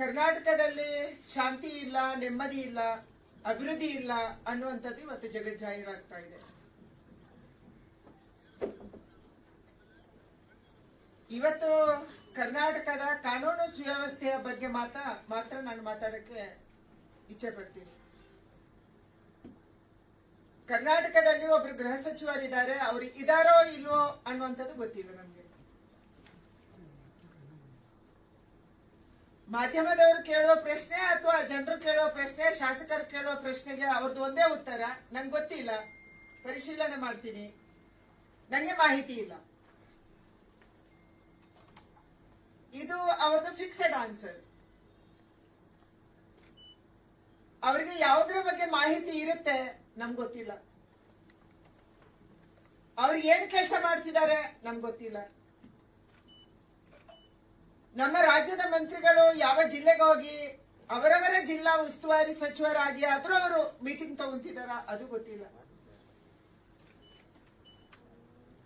ಕರ್ನಾಟಕದಲ್ಲಿ ಶಾಂತಿ ಇಲ್ಲ, ನೆಮ್ಮದಿ ಇಲ್ಲ, ಅಭಿವೃದ್ಧಿ ಇಲ್ಲ ಅನ್ನುವಂಥದ್ದು ಇವತ್ತು ಜಗಜ್ಜಾಹೀರಾಗ್ತಾ ಇದೆ. ಇವತ್ತು ಕರ್ನಾಟಕದ ಕಾನೂನು ಸುವ್ಯವಸ್ಥೆಯ ಬಗ್ಗೆ ಮಾತ್ರ ಮಾತ್ರ ನಾನು ಮಾತಾಡಕ್ಕೆ ಇಚ್ಛೆ ಪಡ್ತೀನಿ. ಕರ್ನಾಟಕದಲ್ಲಿ ಒಬ್ರು ಗೃಹ ಸಚಿವರಿದ್ದಾರೆ, ಅವರು ಇದಾರೋ ಇಲ್ವೋ ಅನ್ನುವಂಥದ್ದು ಗೊತ್ತಿಲ್ಲ ನಮ್ಗೆ. ಮಾಧ್ಯಮದವರು ಕೇಳೋ ಪ್ರಶ್ನೆ ಅಥವಾ ಜನರು ಕೇಳೋ ಪ್ರಶ್ನೆ, ಶಾಸಕರು ಕೇಳೋ ಪ್ರಶ್ನೆಗೆ ಅವ್ರದ್ದು ಒಂದೇ ಉತ್ತರ. ನಂಗೆ ಗೊತ್ತಿಲ್ಲ. ಪರಿಶೀಲನೆ ಮಾಡ್ತೀನಿ. ನಂಗೆ ಮಾಹಿತಿ ಇಲ್ಲ. ಇದು ಅವ್ರದ್ದು ಫಿಕ್ಸೆಡ್ ಆನ್ಸರ್ ಅವರಿಗೆ ಯಾವುದರ ಬಗ್ಗೆ ಮಾಹಿತಿ ಇರುತ್ತೆ ನಮ್ಗೆ ಗೊತ್ತಿಲ್ಲ. ಅವ್ರು ಏನ್ ಕೆಲಸ ಮಾಡ್ತಿದ್ದಾರೆ ನಮ್ಗೆ ಗೊತ್ತಿಲ್ಲ. ನಮ್ಮ ರಾಜ್ಯದ ಮಂತ್ರಿಗಳು ಯಾವ ಜಿಲ್ಲೆಗೆ ಹೋಗಿ ಅವರವರ ಜಿಲ್ಲಾ ಉಸ್ತುವಾರಿ ಸಚಿವರಾಗಿ ಆದ್ರೂ ಅವರು ಮೀಟಿಂಗ್ ತಗೊಂತಿದಾರ ಅದು ಗೊತ್ತಿಲ್ಲ.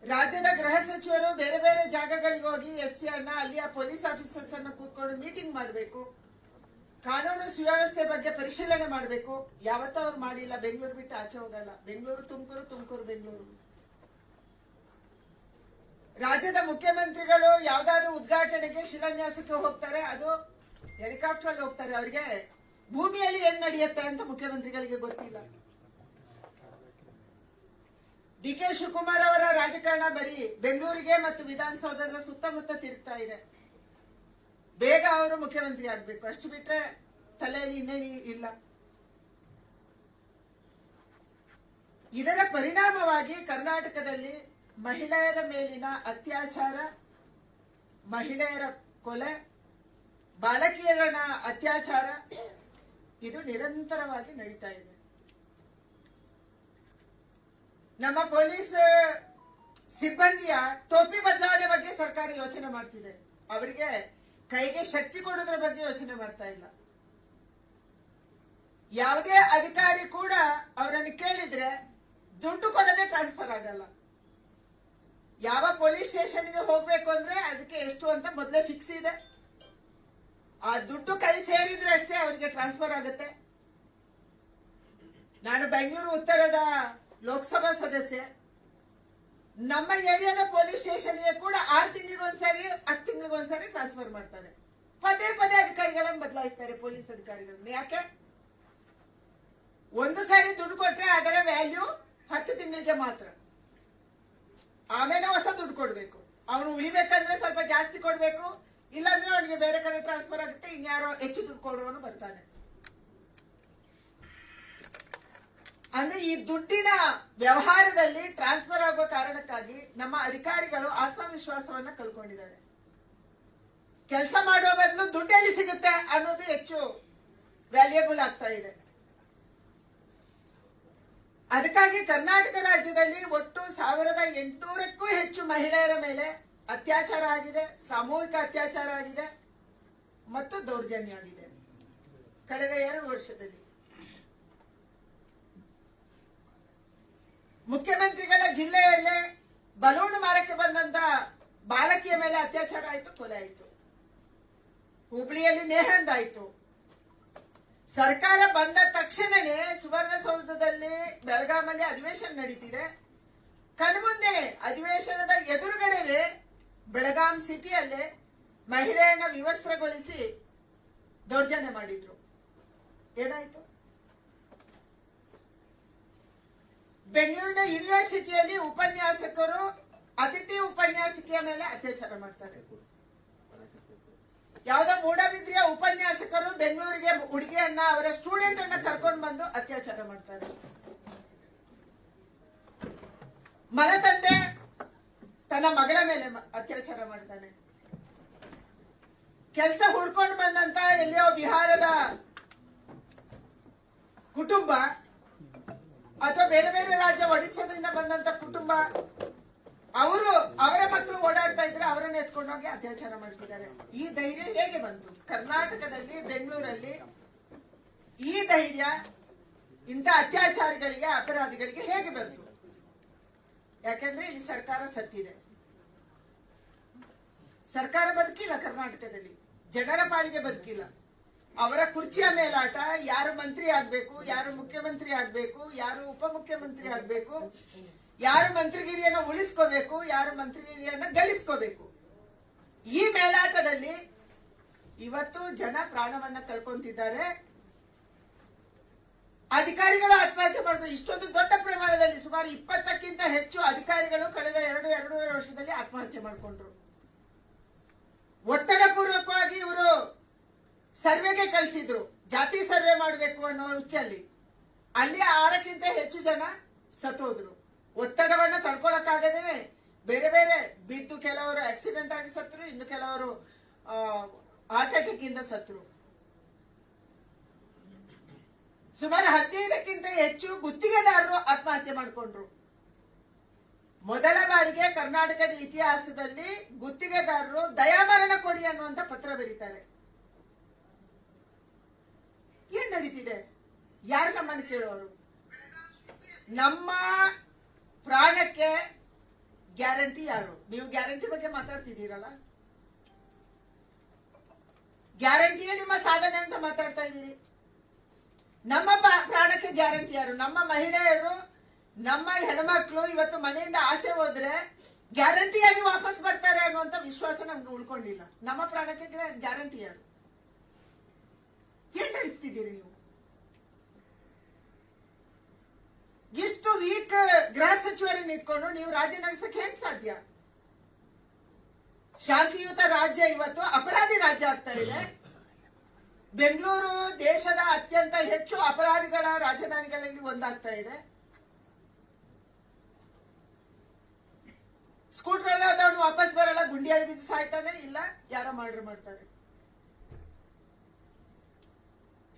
ರಾಜ್ಯದ ಗೃಹ ಸಚಿವರು ಬೇರೆ ಬೇರೆ ಜಾಗಗಳಿಗೆ ಹೋಗಿ ಎಸ್ ಪಿ ಅನ್ನ, ಅಲ್ಲಿಯ ಪೊಲೀಸ್ ಆಫೀಸರ್ಸ್ ಅನ್ನ ಕೂತ್ಕೊಂಡು ಮೀಟಿಂಗ್ ಮಾಡಬೇಕು. ಕಾನೂನು ಸುವ್ಯವಸ್ಥೆ ಬಗ್ಗೆ ಪರಿಶೀಲನೆ ಮಾಡಬೇಕು. ಯಾವತ್ತೂ ಅವ್ರು ಮಾಡಿಲ್ಲ. ಬೆಂಗಳೂರು ಬಿಟ್ಟು ಆಚೆ ಹೋಗಲ್ಲ. ಬೆಂಗಳೂರು ತುಮಕೂರು ತುಮಕೂರು, ಬೆಂಗಳೂರು. ರಾಜ್ಯದ ಮುಖ್ಯಮಂತ್ರಿಗಳು ಯಾವ್ದಾದ್ರು ಉದ್ಘಾಟನೆಗೆ ಶಿಲಾನ್ಯಾಸಕ್ಕೆ ಹೋಗ್ತಾರೆ, ಅದು ಹೆಲಿಕಾಪ್ಟರ್ ಅಲ್ಲಿ ಹೋಗ್ತಾರೆ. ಅವರಿಗೆ ಭೂಮಿಯಲ್ಲಿ ಏನ್ ನಡೆಯುತ್ತೆ ಅಂತ ಮುಖ್ಯಮಂತ್ರಿಗಳಿಗೆ ಗೊತ್ತಿಲ್ಲ. ಡಿ ಕೆ ಶಿವಕುಮಾರ್ ಅವರ ರಾಜಕಾರಣ ಬರೀ ಬೆಂಗಳೂರಿಗೆ ಮತ್ತು ವಿಧಾನಸೌಧದ ಸುತ್ತಮುತ್ತ ತಿರುಗ್ತಾ ಇದೆ. ಬೇಗ ಅವರು ಮುಖ್ಯಮಂತ್ರಿ ಆಗ್ಬೇಕು. ಅಷ್ಟು ಬಿಟ್ರೆ ತಲೆಯಲ್ಲಿ ಇನ್ನೇನು ಇಲ್ಲ. ಇದರ ಪರಿಣಾಮವಾಗಿ ಕರ್ನಾಟಕದಲ್ಲಿ ಮಹಿಳೆಯರ ಮೇಲಿನ ಅತ್ಯಾಚಾರ, ಮಹಿಳೆಯರ ಕೊಲೆ ಬಾಲಕಿಯರ ಅತ್ಯಾಚಾರ, ಇದು ನಿರಂತರವಾಗಿ ನಡೀತಾ ಇದೆ. ನಮ್ಮ ಪೊಲೀಸ್ ಸಿಬ್ಬಂದಿಯ ಟೋಪಿ ಬದಲಾವಣೆ ಬಗ್ಗೆ ಸರ್ಕಾರ ಯೋಚನೆ ಮಾಡ್ತಿದೆ. ಅವರಿಗೆ ಕೈಗೆ ಶಕ್ತಿ ಕೊಡೋದ್ರ ಬಗ್ಗೆ ಯೋಚನೆ ಮಾಡ್ತಾ ಇಲ್ಲ. ಯಾವುದೇ ಅಧಿಕಾರಿ ಕೂಡ ಅವರನ್ನು ಕೇಳಿದ್ರೆ ದುಡ್ಡು ಕೊಡದೆ ಟ್ರಾನ್ಸ್ಫರ್ ಆಗಲ್ಲ. ಯಾವ ಪೊಲೀಸ್ ಸ್ಟೇಷನ್ಗೆ ಹೋಗ್ಬೇಕು ಅಂದ್ರೆ ಅದಕ್ಕೆ ಎಷ್ಟು ಅಂತ ಮೊದಲೇ ಫಿಕ್ಸ್ ಇದೆ. ಆ ದುಡ್ಡು ಕೈ ಸೇರಿದ್ರೆ ಅಷ್ಟೇ ಅವರಿಗೆ ಟ್ರಾನ್ಸ್ಫರ್ ಆಗುತ್ತೆ. ನಾನು ಬೆಂಗಳೂರು ಉತ್ತರದ ಲೋಕಸಭಾ ಸದಸ್ಯೆ. ನಮ್ಮ ಏರಿಯಾದ ಪೊಲೀಸ್ ಸ್ಟೇಷನ್ಗೆ ಕೂಡ ಆರು ತಿಂಗಳಿಗೊಂದ್ಸರಿ, ಹತ್ತು ತಿಂಗಳಿಗೊಂದ್ಸರಿ ಟ್ರಾನ್ಸ್ಫರ್ ಮಾಡ್ತಾರೆ. ಪದೇ ಪದೇ ಅಧಿಕಾರಿಗಳನ್ನು ಬದಲಾಯಿಸ್ತಾರೆ ಪೊಲೀಸ್ ಅಧಿಕಾರಿಗಳನ್ನ. ಯಾಕೆ? ಒಂದು ಸಾರಿ ದುಡ್ಡು ಕೊಟ್ರೆ ಅದರ ವ್ಯಾಲ್ಯೂ ಹತ್ತು ತಿಂಗಳಿಗೆ ಮಾತ್ರ. ಆಮೇಲೆ ಹೊಸ ದುಡ್ಡು ಕೊಡ್ಬೇಕು. ಅವನು ಉಳಿಬೇಕಂದ್ರೆ ಸ್ವಲ್ಪ ಜಾಸ್ತಿ ಕೊಡ್ಬೇಕು. ಇಲ್ಲಾಂದ್ರೆ ಅವನಿಗೆ ಬೇರೆ ಕಡೆ ಟ್ರಾನ್ಸ್ಫರ್ ಆಗುತ್ತೆ, ಇನ್ಯಾರೋ ಹೆಚ್ಚು ದುಡ್ಡು ಕೊಡುವನು ಬರ್ತಾನೆ. ಅಂದ್ರೆ ಈ ದುಡ್ಡಿನ ವ್ಯವಹಾರದಲ್ಲಿ ಟ್ರಾನ್ಸ್ಫರ್ ಆಗೋ ಕಾರಣಕ್ಕಾಗಿ ನಮ್ಮ ಅಧಿಕಾರಿಗಳು ಆತ್ಮವಿಶ್ವಾಸವನ್ನ ಕಳ್ಕೊಂಡಿದ್ದಾರೆ. ಕೆಲಸ ಮಾಡುವ ಬದಲು ದುಡ್ಡೆಲ್ಲಿ ಸಿಗುತ್ತೆ ಅನ್ನೋದು ಹೆಚ್ಚು ವ್ಯಾಲ್ಯೂಬಲ್ ಆಗ್ತಾ ಇದೆ. ಅದಕ್ಕಾಗಿ ಕರ್ನಾಟಕ ರಾಜ್ಯದಲ್ಲಿ ಒಟ್ಟು ಸಾವಿರದ ಎಂಟುನೂರಕ್ಕೂ ಹೆಚ್ಚು ಮಹಿಳೆಯರ ಮೇಲೆ ಅತ್ಯಾಚಾರ ಆಗಿದೆ, ಸಾಮೂಹಿಕ ಅತ್ಯಾಚಾರ ಆಗಿದೆ ಮತ್ತು ದೌರ್ಜನ್ಯ ಆಗಿದೆ ಕಳೆದ ಎರಡು ವರ್ಷದಲ್ಲಿ. ಮುಖ್ಯಮಂತ್ರಿಗಳ ಜಿಲ್ಲೆಯಲ್ಲೇ ಬಲೂನ್ ಮಾರಕ್ಕೆ ಬಂದಂತ ಬಾಲಕಿಯ ಮೇಲೆ ಅತ್ಯಾಚಾರ ಆಯಿತು, ಕೊಲೆ ಆಯಿತು. ಹುಬ್ಳಿಯಲ್ಲಿ ನೇಹಂದ್ ಆಯಿತು ಸರ್ಕಾರ ಬಂದ ತಕ್ಷಣನೇ ಸುವರ್ಣಸೌಧದಲ್ಲಿ ಬೆಳಗಾಮಲ್ಲಿ ಅಧಿವೇಶನ ನಡೀತಿದೆ. ಕಣ್ಮುಂದೆ ಅಧಿವೇಶನದ ಎದುರುಗಡೆನೆ ಬೆಳಗಾಂ ಸಿಟಿಯಲ್ಲೇ ಮಹಿಳೆಯನ್ನ ವಿವಸ್ತ್ರಗೊಳಿಸಿ ದೌರ್ಜನ್ಯ ಮಾಡಿದ್ರು. ಏನಾಯ್ತು? ಬೆಂಗಳೂರಿನ ಯೂನಿವರ್ಸಿಟಿಯಲ್ಲಿ ಉಪನ್ಯಾಸಕರು, ಅತಿಥಿ ಉಪನ್ಯಾಸಕಿಯ ಮೇಲೆ ಅತ್ಯಾಚಾರ ಮಾಡ್ತಾರೆ. ಯಾವುದೋ ಮೂಡಬಿದ್ರಿಯ ಉಪನ್ಯಾಸಕರು ಬೆಂಗಳೂರಿಗೆ ಹುಡುಗಿಯನ್ನ, ಅವರ ಸ್ಟೂಡೆಂಟ್ ಅನ್ನ ಕರ್ಕೊಂಡು ಬಂದು ಅತ್ಯಾಚಾರ ಮಾಡ್ತಾರೆ. ಮಲತಂದೆ ತನ್ನ ಮಗಳ ಮೇಲೆ ಅತ್ಯಾಚಾರ ಮಾಡ್ತಾನೆ. ಕೆಲಸ ಹುಡ್ಕೊಂಡು ಬಂದಂತ ಎಲ್ಲಿಯೋ ಬಿಹಾರದ ಕುಟುಂಬ, ಅಥವಾ ಬೇರೆ ಬೇರೆ ರಾಜ್ಯ ಒಡಿಸ್ಸಾದಿಂದ ಬಂದಂತ ಕುಟುಂಬ ಅವರು ಅವರ ಮಕ್ಕಳು ಓಡಾಡ್ತಾ ಇದ್ರೆ ಅವರನ್ನ ಎತ್ಕೊಂಡೋಗಿ ಅತ್ಯಾಚಾರ ಮಾಡ್ತಿದ್ದಾರೆ. ಈ ಧೈರ್ಯ ಹೇಗೆ ಬಂತು? ಕರ್ನಾಟಕದಲ್ಲಿ, ಬೆಂಗಳೂರಲ್ಲಿ ಈ ಧೈರ್ಯ, ಇಂಥ ಅತ್ಯಾಚಾರಿಗಳಿಗೆ, ಅಪರಾಧಿಗಳಿಗೆ ಹೇಗೆ ಬಂತು? ಯಾಕೆಂದ್ರೆ ಇಲ್ಲಿ ಸರ್ಕಾರ ಸತ್ತಿದೆ ಸರ್ಕಾರ ಬದುಕಿಲ್ಲ ಕರ್ನಾಟಕದಲ್ಲಿ. ಜನರ ಪಾಲಿಗೆ ಬದುಕಿಲ್ಲ. ಅವರ ಕುರ್ಚಿಯ ಮೇಲಾಟ, ಯಾರು ಮಂತ್ರಿ ಆಗ್ಬೇಕು, ಯಾರು ಮುಖ್ಯಮಂತ್ರಿ ಆಗ್ಬೇಕು, ಯಾರು ಉಪಮುಖ್ಯಮಂತ್ರಿ ಆಗ್ಬೇಕು ಯಾರು ಮಂತ್ರಿಗಿರಿಯನ್ನ ಉಳಿಸ್ಕೋಬೇಕು, ಯಾರು ಮಂತ್ರಿಗಿರಿಯನ್ನ ಗಳಿಸ್ಕೋಬೇಕು. ಈ ಮೇಲಾಟದಲ್ಲಿ ಇವತ್ತು ಜನ ಪ್ರಾಣವನ್ನ ಕಳ್ಕೊಂತಿದ್ದಾರೆ ಅಧಿಕಾರಿಗಳು ಆತ್ಮಹತ್ಯೆ ಮಾಡಿದ್ರು ಇಷ್ಟೊಂದು ದೊಡ್ಡ ಪ್ರಮಾಣದಲ್ಲಿ ಸುಮಾರು ಇಪ್ಪತ್ತಕ್ಕಿಂತ ಹೆಚ್ಚು ಅಧಿಕಾರಿಗಳು ಕಳೆದ ಎರಡು, ಎರಡೂವರೆ ವರ್ಷದಲ್ಲಿ ಆತ್ಮಹತ್ಯೆ ಮಾಡಿಕೊಂಡ್ರು. ಒತ್ತಡ ಪೂರ್ವಕವಾಗಿ ಇವರು ಸರ್ವೆಗೆ ಕಳಿಸಿದ್ರು. ಜಾತಿ ಸರ್ವೆ ಮಾಡಬೇಕು ಅನ್ನೋ ಹುಚ್ಚಲ್ಲಿ. ಅಲ್ಲಿ ಆರಕ್ಕಿಂತ ಹೆಚ್ಚು ಜನ ಸತ್ತೋದ್ರು. ಒತ್ತಡವನ್ನ ತಡ್ಕೊಳಕ್ಕಾಗದೇನೆ ಬೇರೆ ಬೇರೆ ಬಿದ್ದು ಕೆಲವರು ಆಕ್ಸಿಡೆಂಟ್ ಆಗಿ ಸತ್ರು ಇನ್ನು ಕೆಲವರು ಹಾರ್ಟ್ ಅಟ್ಯಾಕ್ ಇಂದ ಸತ್ರು ಸುಮಾರು ಹದಿನೈದಕ್ಕಿಂತ ಹೆಚ್ಚು ಗುತ್ತಿಗೆದಾರರು ಆತ್ಮಹತ್ಯೆ ಮಾಡಿಕೊಂಡ್ರು. ಮೊದಲ ಬಾರಿಗೆ ಕರ್ನಾಟಕದ ಇತಿಹಾಸದಲ್ಲಿ ಗುತ್ತಿಗೆದಾರರು ದಯಾಮರಣ ಕೊಡಿ ಅನ್ನುವಂತ ಪತ್ರ ಬರೀತಾರೆ. ಏನ್ ನಡೀತಿದೆ? ಯಾರು ನಮ್ಮನ್ನು ಕೇಳೋರು? ನಮ್ಮ ಪ್ರಾಣಕ್ಕೆ ಗ್ಯಾರಂಟಿ ಯಾರು? ನೀವು ಗ್ಯಾರಂಟಿ ಬಗ್ಗೆ ಮಾತಾಡ್ತಿದ್ದೀರಲ್ಲ? ಗ್ಯಾರಂಟಿಯೇ ನಿಮ್ಮ ಸಾಧನೆ ಅಂತ ಮಾತಾಡ್ತಾ ಇದ್ದೀರಿ. ನಮ್ಮ ಪ್ರಾಣಕ್ಕೆ ಗ್ಯಾರಂಟಿ ಯಾರು? ನಮ್ಮ ಮಹಿಳೆಯರು, ನಮ್ಮ ಹೆಣ್ಮಕ್ಳು ಇವತ್ತು ಮನೆಯಿಂದ ಆಚೆ ಹೋದ್ರೆ ಗ್ಯಾರಂಟಿಯಾಗಿ ವಾಪಸ್ ಬರ್ತಾರೆ ಅನ್ನುವಂತ ವಿಶ್ವಾಸ ನಮ್ಗೆ ಉಳ್ಕೊಂಡಿಲ್ಲ. ನಮ್ಮ ಪ್ರಾಣಕ್ಕೆ ಗ್ಯಾರಂಟಿ ಯಾರು? ಏನ್ ನಡೆಸ್ತಿದ್ದೀರಿ ನೀವು. ಎಷ್ಟು ವೀಕ್ ಗೃಹ ಸಚಿವರನ್ನ ಇಟ್ಕೊಂಡು ನೀವು ರಾಜ್ಯ ನಡೆಸಕ್ಕೆ ಹೆಂಗ್ ಸಾಧ್ಯ? ಶಾಂತಿಯುತ ರಾಜ್ಯ ಇವತ್ತು ಅಪರಾಧಿ ರಾಜ್ಯ ಆಗ್ತಾ ಇದೆ. ಬೆಂಗಳೂರು ದೇಶದ ಅತ್ಯಂತ ಹೆಚ್ಚು ಅಪರಾಧಿಗಳ ರಾಜಧಾನಿಗಳಲ್ಲಿ ಒಂದಾಗ್ತಾ ಇದೆ. ಸ್ಕೂಟರ್ ಆದವನು ವಾಪಸ್ ಬರಲ್ಲ, ಗುಂಡಿಯಲ್ಲಿ ಬಿದ್ದು ಸಾಯ್ತಾನೆ ಇಲ್ಲ, ಯಾರೋ ಮರ್ಡರ್ ಮಾಡ್ತಾರೆ.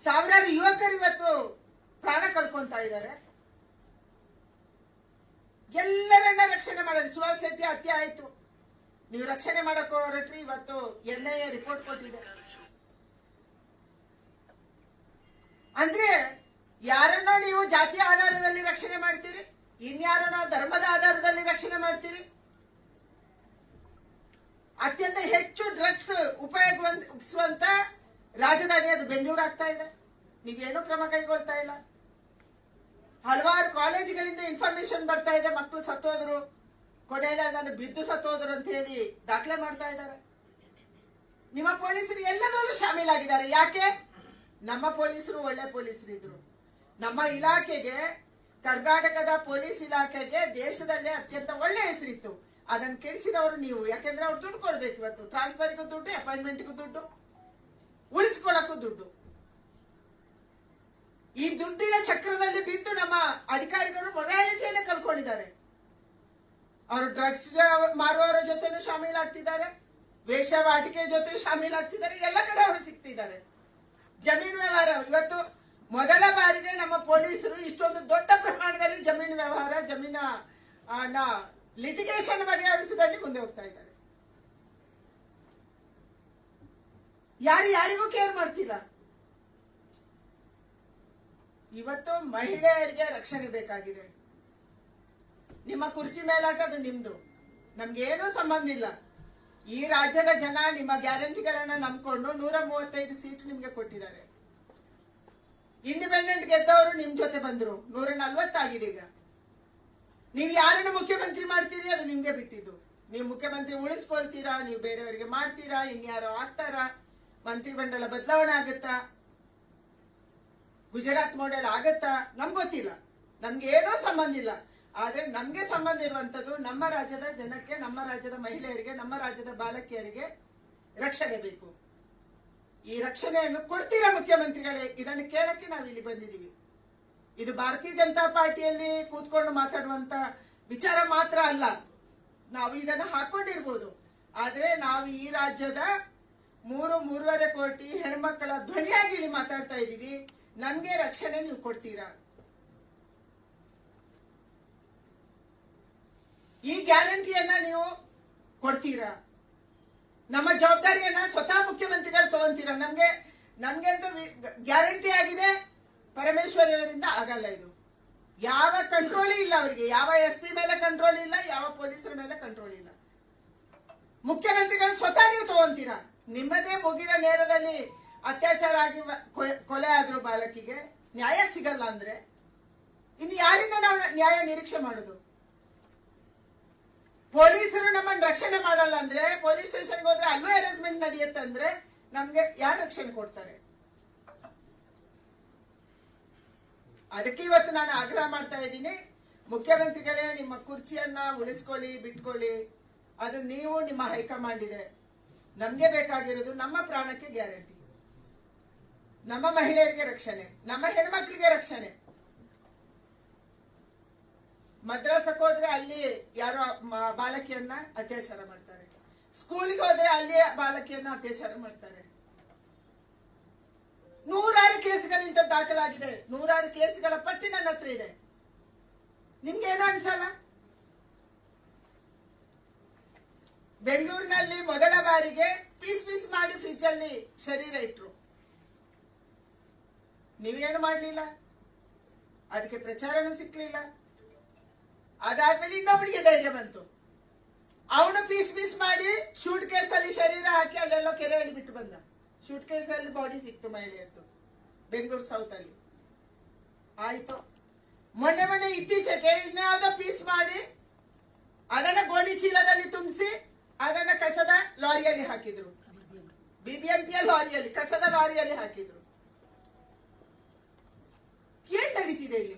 ಸಾವಿರಾರು ಯುವಕರು ಇವತ್ತು ಪ್ರಾಣ ಕಳ್ಕೊಂತ ಇದ್ದಾರೆ. ಎಲ್ಲರನ್ನ ರಕ್ಷಣೆ ಮಾಡೋದು. ಸುಹಾಸ್ ಶೆಟ್ಟಿ ಹತ್ಯೆ ಆಯ್ತು. ನೀವು ರಕ್ಷಣೆ ಮಾಡಕ್ ಹೊರಟ್ರಿ, ಇವತ್ತು ಎನ್ ಐ ಎ ರಿಪೋರ್ಟ್ ಕೊಟ್ಟಿದೆ. ಅಂದ್ರೆ ಯಾರನ್ನೋ ನೀವು ಜಾತಿಯ ಆಧಾರದಲ್ಲಿ ರಕ್ಷಣೆ ಮಾಡ್ತೀರಿ, ಇನ್ಯಾರನ್ನ ಧರ್ಮದ ಆಧಾರದಲ್ಲಿ ರಕ್ಷಣೆ ಮಾಡ್ತೀರಿ? ಅತ್ಯಂತ ಹೆಚ್ಚು ಡ್ರಗ್ಸ್ ಉಪಯೋಗಿಸುವಂತ ರಾಜಧಾನಿ ಅದು ಬೆಂಗಳೂರು ಆಗ್ತಾ ಇದೆ. ನೀವೇನು ಕ್ರಮ ಕೈಗೊಳ್ತಾ ಇಲ್ಲ? ಹಲವಾರು ಕಾಲೇಜುಗಳಿಂದ ಇನ್ಫಾರ್ಮೇಶನ್ ಬರ್ತಾ ಇದೆ. ಮಕ್ಕಳು ಸತ್ತೋದ್ರು. ನಾನು ಬಿದ್ದು ಸತ್ತೋದ್ರು ಅಂತ ಹೇಳಿ ದಾಖಲೆ ಮಾಡ್ತಾ ಇದ್ದಾರೆ. ನಿಮ್ಮ ಪೊಲೀಸರು ಎಲ್ಲದರಲ್ಲೂ ಶಾಮೀಲಾಗಿದ್ದಾರೆ. ಯಾಕೆ? ನಮ್ಮ ಪೊಲೀಸರು ಒಳ್ಳೆ ಪೊಲೀಸರು ಇದ್ರು ನಮ್ಮ ಇಲಾಖೆಗೆ, ಕರ್ನಾಟಕದ ಪೊಲೀಸ್ ಇಲಾಖೆಗೆ ದೇಶದಲ್ಲೇ ಅತ್ಯಂತ ಒಳ್ಳೆ ಹೆಸರಿತ್ತು. ಅದನ್ನ ಕೆಡಿಸಿದವರು ನೀವು. ಯಾಕೆಂದ್ರೆ ಅವ್ರು ದುಡ್ಡು ಕೊಡ್ಬೇಕು ಇವತ್ತು. ಟ್ರಾನ್ಸ್ಫರ್ಗೂ ದುಡ್ಡು ಅಪಾಯಿಂಟ್ಮೆಂಟ್ಗೂ ದುಡ್ಡು. ಉಳಿಸ್ಕೊಳ್ಳಕ್ಕೂ ದುಡ್ಡು. ಈ ದುಡ್ಡಿನ ಚಕ್ರದಲ್ಲಿ ಬಿದ್ದು ನಮ್ಮ ಅಧಿಕಾರಿಗಳು ಮೊರಾಲಿಟಿಯನ್ನ ಕಲ್ಕೊಂಡಿದ್ದಾರೆ ಅವರು ಡ್ರಗ್ಸ್ ಮಾರುವವರ ಜೊತೆನೂ ಶಾಮೀಲಾಗ್ತಿದ್ದಾರೆ. ವೇಷವಾಟಿಕೆ ಜೊತೆ ಶಾಮೀಲಾಗ್ತಿದ್ದಾರೆ. ಎಲ್ಲ ಕಡೆ ಅವರು ಸಿಗ್ತಿದ್ದಾರೆ. ಜಮೀನು ವ್ಯವಹಾರ, ಇವತ್ತು ಮೊದಲ ಬಾರಿಗೆ ನಮ್ಮ ಪೊಲೀಸರು ಇಷ್ಟೊಂದು ದೊಡ್ಡ ಪ್ರಮಾಣದಲ್ಲಿ ಜಮೀನು ವ್ಯವಹಾರ, ಜಮೀನ ಲಿಟಿಗೇಷನ್ ಬಗೆಹರಿಸುವುದರಲ್ಲಿ ಮುಂದೆ ಹೋಗ್ತಾ ಇದ್ದಾರೆ. ಯಾರು ಯಾರಿಗೂ ಕೇರ್ ಮಾಡ್ತಿಲ್ಲ. ಇವತ್ತು ಮಹಿಳೆಯರಿಗೆ ರಕ್ಷಣೆ ಬೇಕಾಗಿದೆ. ನಿಮ್ಮ ಕುರ್ಚಿ ಮೇಲಾಟ ಅದು ನಿಮ್ದು. ನಮ್ಗೇನೂ ಸಂಬಂಧ ಇಲ್ಲ. ಈ ರಾಜ್ಯದ ಜನ ನಿಮ್ಮ ಗ್ಯಾರಂಟಿಗಳನ್ನ ನಂಬಿಕೊಂಡು ನೂರ ಮೂವತ್ತೈದು ಸೀಟ್ ನಿಮ್ಗೆ ಕೊಟ್ಟಿದ್ದಾರೆ. ಇಂಡಿಪೆಂಡೆಂಟ್ ಗೆದ್ದವರು ನಿಮ್ ಜೊತೆ ಬಂದ್ರು. ನೂರ ನಲ್ವತ್ತಾಗಿದೆ ಈಗ. ನೀವು ಯಾರನ್ನು ಮುಖ್ಯಮಂತ್ರಿ ಮಾಡ್ತೀರಿ ಅದು ನಿಮ್ಗೆ ಬಿಟ್ಟಿದ್ದು. ನೀವು ಮುಖ್ಯಮಂತ್ರಿ ಉಳಿಸ್ಕೊಳ್ತೀರಾ, ನೀವು ಬೇರೆಯವರಿಗೆ ಮಾಡ್ತೀರಾ, ಇನ್ಯಾರೋ ಆಗ್ತಾರಾ? ಮಂತ್ರಿಮಂಡಲ ಬದಲಾವಣೆ ಆಗುತ್ತಾ? ಗುಜರಾತ್ ಮಾಡೆಲ್ ಆಗತ್ತಾ? ನಮ್ಗೆ ಗೊತ್ತಿಲ್ಲ. ನಮ್ಗೆ ಏನೋ ಸಂಬಂಧ ಇಲ್ಲ. ಆದ್ರೆ ನಮ್ಗೆ ಸಂಬಂಧ ಇರುವಂತದ್ದು ನಮ್ಮ ರಾಜ್ಯದ ಜನಕ್ಕೆ, ನಮ್ಮ ರಾಜ್ಯದ ಮಹಿಳೆಯರಿಗೆ, ನಮ್ಮ ರಾಜ್ಯದ ಬಾಲಕಿಯರಿಗೆ ರಕ್ಷಣೆ ಬೇಕು. ಈ ರಕ್ಷಣೆಯನ್ನು ಕೊಡ್ತೀರಾ ಮುಖ್ಯಮಂತ್ರಿಗಳೇ? ಇದನ್ನು ಕೇಳಕ್ಕೆ ನಾವು ಇಲ್ಲಿ ಬಂದಿದ್ದೀವಿ. ಇದು ಭಾರತೀಯ ಜನತಾ ಪಾರ್ಟಿಯಲ್ಲಿ ಕೂತ್ಕೊಂಡು ಮಾತಾಡುವಂತ ವಿಚಾರ ಮಾತ್ರ ಅಲ್ಲ. ನಾವು ಇದನ್ನು ಹಾಕೊಂಡಿರ್ಬೋದು. ಆದ್ರೆ ನಾವು ಈ ರಾಜ್ಯದ ಮೂರು, ಮೂರುವರೆ ಕೋಟಿ ಹೆಣ್ಮಕ್ಕಳ ಧ್ವನಿಯಾಗಿ ಇಲ್ಲಿ ಮಾತಾಡ್ತಾ ಇದ್ದೀವಿ. ನಮ್ಗೆ ರಕ್ಷಣೆ ನೀವು ಕೊಡ್ತೀರಾ? ಈ ಗ್ಯಾರಂಟಿಯನ್ನ ನೀವು ಕೊಡ್ತೀರಾ? ನಮ್ಮ ಜವಾಬ್ದಾರಿಯನ್ನ ಸ್ವತಃ ಮುಖ್ಯಮಂತ್ರಿಗಳು ತಗೊಂತೀರಾ? ನಮ್ಗೆ ನಮ್ಗೆ ಅಂತೂ ಗ್ಯಾರಂಟಿ ಆಗಿದೆ, ಪರಮೇಶ್ವರಿ ಅವರಿಂದ ಆಗಲ್ಲ ಇದು. ಯಾವ ಕಂಟ್ರೋಲ್ ಇಲ್ಲ ಅವರಿಗೆ. ಯಾವ ಎಸ್ ಪಿ ಮೇಲೆ ಕಂಟ್ರೋಲ್ ಇಲ್ಲ, ಯಾವ ಪೊಲೀಸರ ಮೇಲೆ ಕಂಟ್ರೋಲ್ ಇಲ್ಲ. ಮುಖ್ಯಮಂತ್ರಿಗಳು ಸ್ವತಃ ನೀವು ತಗೊಂತೀರಾ? ನಿಮ್ಮದೇ ಮುಗಿದ ನೇರದಲ್ಲಿ ಅತ್ಯಾಚಾರ ಆಗಿ ಕೊಲೆ ಆದ್ರು ಬಾಲಕಿಗೆ ನ್ಯಾಯ ಸಿಗಲ್ಲ ಅಂದ್ರೆ ಇನ್ನು ಯಾರಿಂದ ನಾವು ನ್ಯಾಯ ನಿರೀಕ್ಷೆ ಮಾಡುದು? ಪೊಲೀಸರು ನಮ್ಮನ್ನು ರಕ್ಷಣೆ ಮಾಡಲ್ಲ ಅಂದ್ರೆ, ಪೊಲೀಸ್ ಸ್ಟೇಷನ್ಗೆ ಹೋದ್ರೆ ಅಲ್ಲೂ ಅರೇಂಜ್ಮೆಂಟ್ ನಡೆಯುತ್ತೆ ಅಂದ್ರೆ ನಮ್ಗೆ ಯಾರು ರಕ್ಷಣೆ ಕೊಡ್ತಾರೆ? ಅದಕ್ಕೆ ಇವತ್ತು ನಾನು ಆಗ್ರಹ ಮಾಡ್ತಾ ಇದ್ದೀನಿ. ಮುಖ್ಯಮಂತ್ರಿಗಳೇ, ನಿಮ್ಮ ಕುರ್ಚಿಯನ್ನ ಉಳಿಸ್ಕೊಳ್ಳಿ, ಬಿಟ್ಕೊಳ್ಳಿ. ಅದು ನೀವು ನಿಮ್ಮ ಹೈಕಮಾಂಡ್ ಇದೆ. ನಮ್ಗೆ ಬೇಕಾಗಿರೋದು ನಮ್ಮ ಪ್ರಾಣಕ್ಕೆ ಗ್ಯಾರಂಟಿ. ನಮ್ಮ ಮಹಿಳೆಯರಿಗೆ ರಕ್ಷಣೆ, ನಮ್ಮ ಹೆಣ್ಮಕ್ಳಿಗೆ ರಕ್ಷಣೆ. ಮದ್ರಾಸಕ್ಕೆ ಹೋದ್ರೆ ಅಲ್ಲಿ ಯಾರೋ ಬಾಲಕಿಯನ್ನ ಅತ್ಯಾಚಾರ ಮಾಡ್ತಾರೆ. ಸ್ಕೂಲ್ಗೆ ಹೋದ್ರೆ ಅಲ್ಲಿ ಬಾಲಕಿಯನ್ನ ಅತ್ಯಾಚಾರ ಮಾಡ್ತಾರೆ. ನೂರಾರು ಕೇಸ್ಗಳಿಂದ ದಾಖಲಾಗಿದೆ. ನೂರಾರು ಕೇಸ್ಗಳ ಪಟ್ಟಿ ನನ್ನ ಹತ್ರ ಇದೆ. ನಿಮ್ಗೆ ಏನು ಅನ್ಸಲ್ಲ? ಬೆಂಗಳೂರಿನಲ್ಲಿ ಮೊದಲ ಬಾರಿಗೆ ಪೀಸ್ ಪೀಸ್ ಮಾಡಿ ಫ್ರಿಜ್ ಅಲ್ಲಿ ಶರೀರ ಇಟ್ರು. ನೀವೇನು ಮಾಡಲಿಲ್ಲ? ಅದಕ್ಕೆ ಪ್ರಚಾರನೂ ಸಿಕ್ಕಲಿಲ್ಲ ಅದಾದ್ಮೇಲೆ ಇನ್ನೊಬ್ಬಳಿಗೆ ಧೈರ್ಯ ಬಂತು. ಅವನು ಪೀಸ್ ಪೀಸ್ ಮಾಡಿ ಶೂಟ್ ಕೇಸ್ ಅಲ್ಲಿ ಶರೀರ ಹಾಕಿ ಅಲ್ಲೆಲ್ಲೋ ಕೆರೆಯಲ್ಲಿ ಬಿಟ್ಟು ಬಂದ. ಶೂಟ್ ಕೇಸ್ ಅಲ್ಲಿ ಬಾಡಿ ಸಿಕ್ತು ಮಹಿಳೆಯದ್ದು, ಬೆಂಗಳೂರು ಸೌತ್ ಅಲ್ಲಿ. ಆಯ್ತು. ಮೊನ್ನೆ ಮೊನ್ನೆ ಇತ್ತೀಚೆಗೆ ಇನ್ಯಾವುದೋ ಪೀಸ್ ಮಾಡಿ ಅದನ್ನ ಗೋಣಿ ಚೀಲದಲ್ಲಿ ತುಂಬಿಸಿ ಅದನ್ನ ಕಸದ ಲಾರಿಯಲ್ಲಿ ಹಾಕಿದ್ರು. ಬಿಬಿಎಂಪಿಯ ಲಾರಿಯಲ್ಲಿ, ಕಸದ ಲಾರಿಯಲ್ಲಿ ಹಾಕಿದ್ರು. ಏನ್ ನಡೀತಿದೆ ಇಲ್ಲಿ